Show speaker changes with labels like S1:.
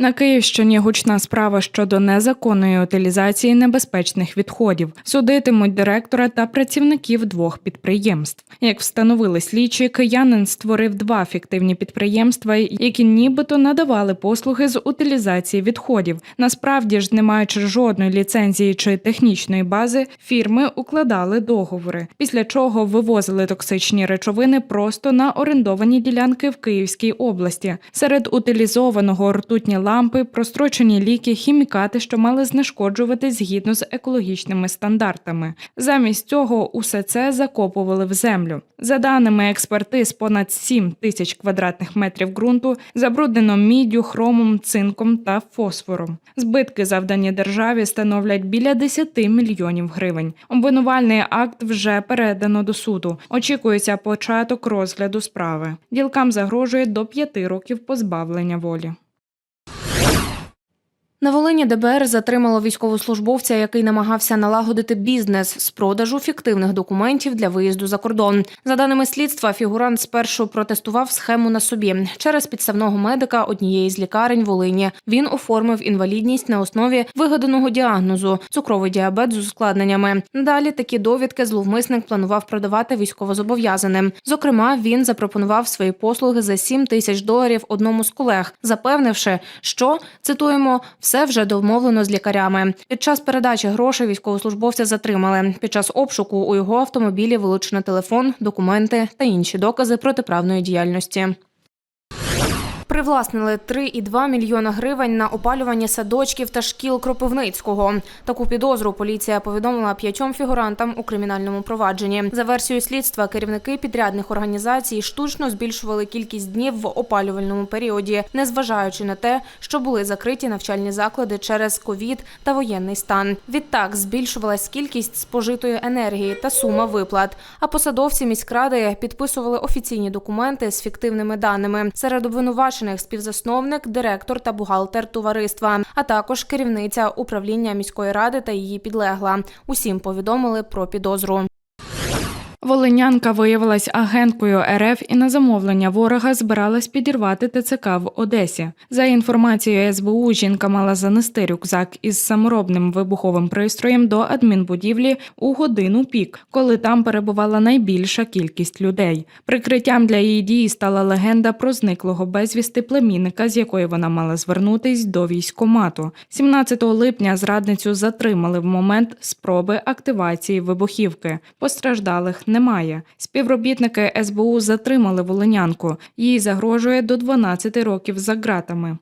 S1: На Київщині гучна справа щодо незаконної утилізації небезпечних відходів. Судитимуть директора та працівників двох підприємств. Як встановили слідчі, киянин створив два фіктивні підприємства, які нібито надавали послуги з утилізації відходів. Насправді ж, не маючи жодної ліцензії чи технічної бази, фірми укладали договори, після чого вивозили токсичні речовини просто на орендовані ділянки в Київській області. Серед утилізованого ртутні лампи, прострочені ліки, хімікати, що мали знешкоджувати згідно з екологічними стандартами. Замість цього усе це закопували в землю. За даними експертиз, понад 7 тисяч квадратних метрів ґрунту забруднено міддю, хромом, цинком та фосфором. Збитки, завдані державі, становлять біля 10 мільйонів гривень. Обвинувальний акт вже передано до суду. Очікується початок розгляду справи. Ділкам загрожує до 5 років позбавлення волі.
S2: На Волині ДБР затримало військовослужбовця, який намагався налагодити бізнес з продажу фіктивних документів для виїзду за кордон. За даними слідства, фігурант спершу протестував схему на собі через підставного медика однієї з лікарень Волині. Він оформив інвалідність на основі вигаданого діагнозу цукровий діабет з ускладненнями. Далі такі довідки зловмисник планував продавати військовозобов'язаним. Зокрема, він запропонував свої послуги за 7 тисяч доларів одному з колег, запевнивши, що цитуємо все вже домовлено з лікарями. Під час передачі грошей військовослужбовця затримали. Під час обшуку у його автомобілі вилучено телефон, документи та інші докази протиправної діяльності. Привласнили 3,2 мільйона гривень на опалювання садочків та шкіл Кропивницького. Таку підозру поліція повідомила п'ятьом фігурантам у кримінальному провадженні. За версією слідства, керівники підрядних організацій штучно збільшували кількість днів в опалювальному періоді, незважаючи на те, що були закриті навчальні заклади через ковід та воєнний стан. Відтак збільшувалась кількість спожитої енергії та сума виплат. А посадовці міськради підписували офіційні документи з фіктивними даними. Серед обвинувачених співзасновник, директор та бухгалтер товариства, а також керівниця управління міської ради та її підлегла. Усім повідомили про підозру.
S1: Волинянка виявилась агенткою РФ і на замовлення ворога збиралась підірвати ТЦК в Одесі. За інформацією СБУ, жінка мала занести рюкзак із саморобним вибуховим пристроєм до адмінбудівлі у годину пік, коли там перебувала найбільша кількість людей. Прикриттям для її дії стала легенда про зниклого безвісти племінника, з якої вона мала звернутись до військкомату. 17 липня зрадницю затримали в момент спроби активації вибухівки. Постраждалих немає. Співробітники СБУ затримали волинянку. Їй загрожує до 12 років за ґратами.